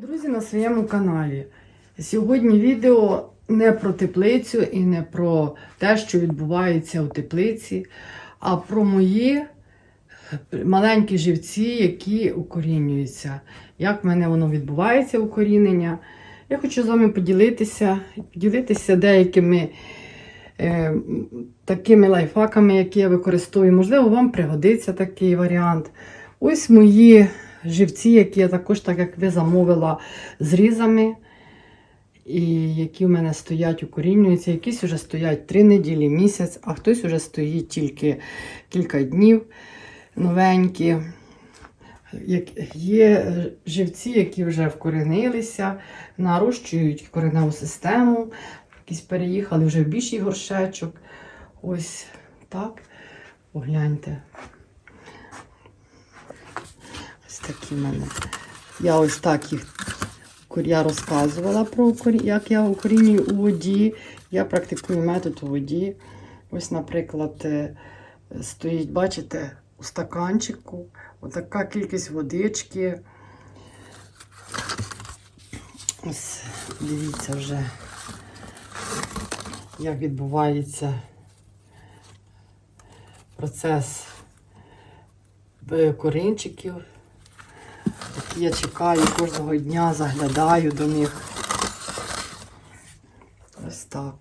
Друзі, на своєму каналі. Сьогодні відео не про теплицю і не про те, що відбувається у теплиці, а про мої маленькі живці, які укорінюються. Як в мене воно відбувається, укорінення. Я хочу з вами поділитися, поділитися деякими е, такими лайфхаками, які я використовую. Можливо, вам пригодиться такий варіант. Ось мої живці, які я також, так як ви замовила, зрізами. І які в мене стоять, укорінюються, якісь вже стоять 3 неділі, місяць, а хтось вже стоїть тільки кілька днів новенькі. Є живці, які вже вкоренилися, нарощують кореневу систему, якісь переїхали вже в більший горшечок. Ось так. Погляньте. Такі в мене. Я ось так їх Я розказувала про як я укорінюю у воді. Я практикую метод у воді. Ось, наприклад, е, стоїть, бачите, у стаканчику отака кількість водички. Ось дивіться вже, як відбувається процес е, корінчиків. Які я чекаю кожного дня, заглядаю до них. Ось так.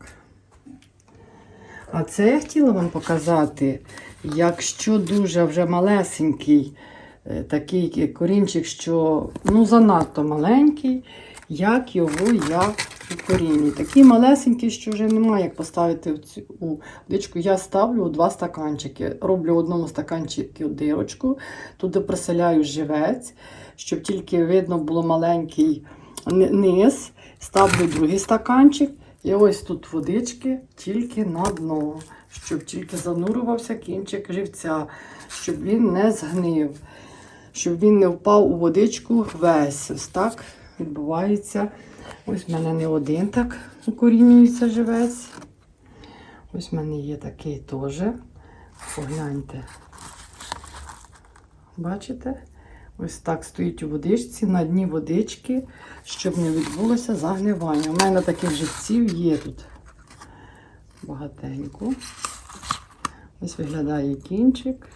А це я хотіла вам показати, якщо дуже вже малесенький е, такий корінчик, що ну, занадто маленький, як його я укорінюю. Такий малесенький, що вже немає як поставити в цю водичку. Я ставлю у два стаканчики. Роблю в одному стаканчику дирочку, туди приселяю живець, щоб тільки видно було маленький низ. Ставлю другий стаканчик. І ось тут водички тільки на дно, щоб тільки занурювався кінчик живця, щоб він не згнив, щоб він не впав у водичку весь. Ось так відбувається. Ось в мене не один так укорінюється живець. Ось в мене є такий теж. Погляньте. Бачите? Ось так стоїть у водичці, на дні водички, щоб не відбулося загнивання. У мене таких живців є тут багатенько. Ось виглядає кінчик.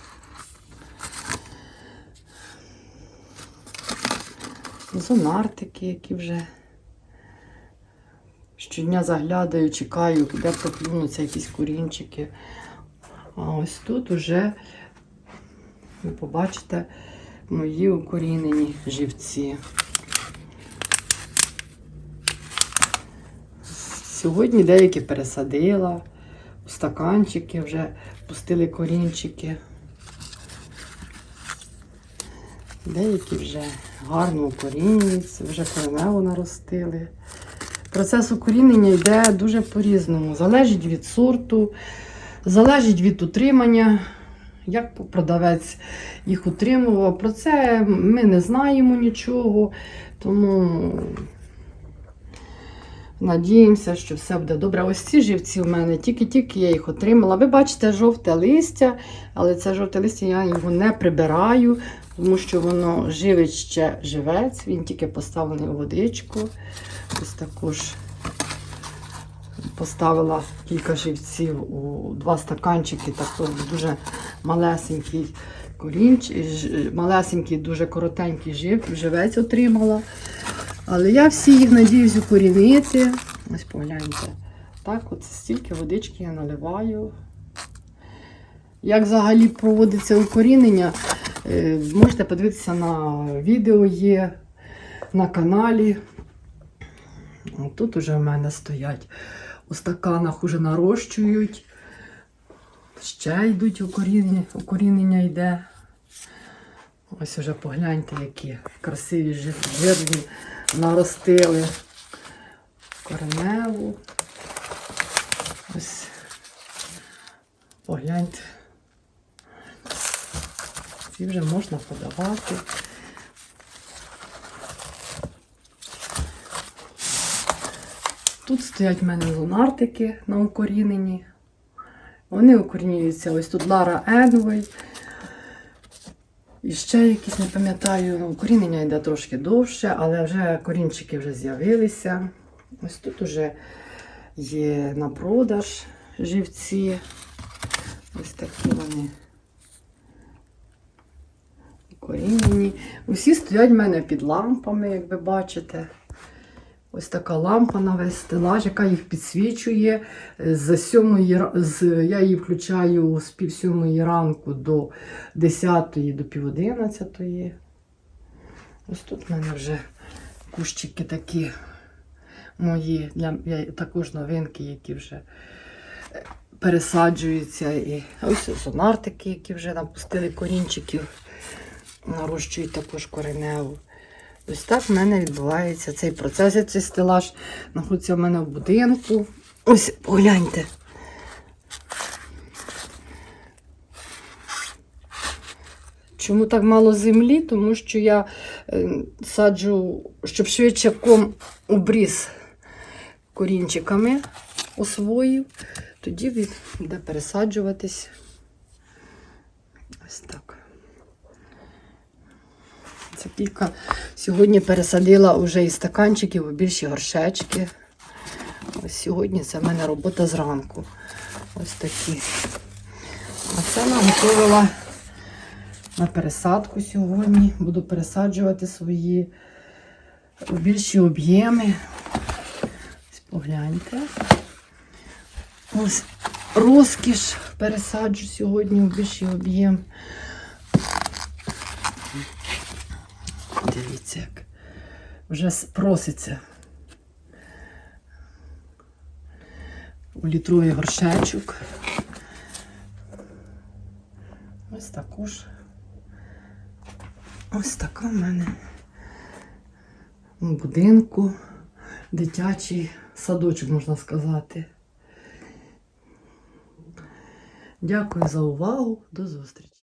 Зонартики, які вже щодня заглядаю, чекаю, де проклюнуться якісь корінчики. А ось тут уже ви побачите мої укорінені живці. Сьогодні деякі пересадила, у стаканчики вже пустили корінчики. Деякі вже гарно укорінюються, вже коренево наростили. Процес укорінення йде дуже по-різному. Залежить від сорту, залежить від утримання, як продавець їх утримував. Про це ми не знаємо нічого, тому надіємося, що все буде добре. Ось ці живці в мене, тільки-тільки я їх отримала. Ви бачите жовте листя, але це жовте листя я його не прибираю, тому що воно живить ще живець, він тільки поставлений у водичку. Ось також поставила кілька живців у два стаканчики, також дуже малесенький корінч, малесенький, дуже коротенький жив, живець отримала. Але я всі їх надіюсь укорінити. Ось погляньте. Так, от стільки водички я наливаю. Як взагалі проводиться укорінення, можете подивитися на відео є на каналі. Тут уже в мене стоять у стаканах, уже нарощують. Ще йдуть укорінення, укорінення йде. Ось уже погляньте, які красиві жирні наростили кореневу. Ось погляньте. Ці вже можна подавати. Тут стоять в мене лунартики на укоріненні. Вони укорінюються ось тут Лара Енвей. І ще якісь, не пам'ятаю, ну, корінення йде трошки довше, але вже корінчики вже з'явилися. Ось тут вже є на продаж живці. Ось такі вони корінені. Усі стоять в мене під лампами, як ви бачите. Ось така лампа на весь стелаж, яка їх підсвічує. З сьомої, ра- з, я її включаю з пів сьомої ранку до 10 до пів 11. Ось тут в мене вже кущики такі мої, для, я, також новинки, які вже е, пересаджуються. І ось сонартики, які вже напустили корінчиків, нарощують також кореневу. Ось так в мене відбувається цей процес. Я Цей стелаж знаходиться в мене в будинку. Ось погляньте. Чому так мало землі? Тому що я е, саджу, щоб швидше ком обріз корінчиками освоїв, тоді він буде пересаджуватись. Ось так. Це кілька сьогодні пересадила вже із стаканчиків у більші горшечки. Ось сьогодні це в мене робота зранку. Ось такі. А це наготовила на пересадку сьогодні. Буду пересаджувати свої більші об'єми. Ось погляньте. Ось розкіш пересаджу сьогодні у більший об'єм. Дивіться, як вже проситься у літровий горшечок. Ось також. Ось така в мене у будинку дитячий садочок, можна сказати. Дякую за увагу. До зустрічі.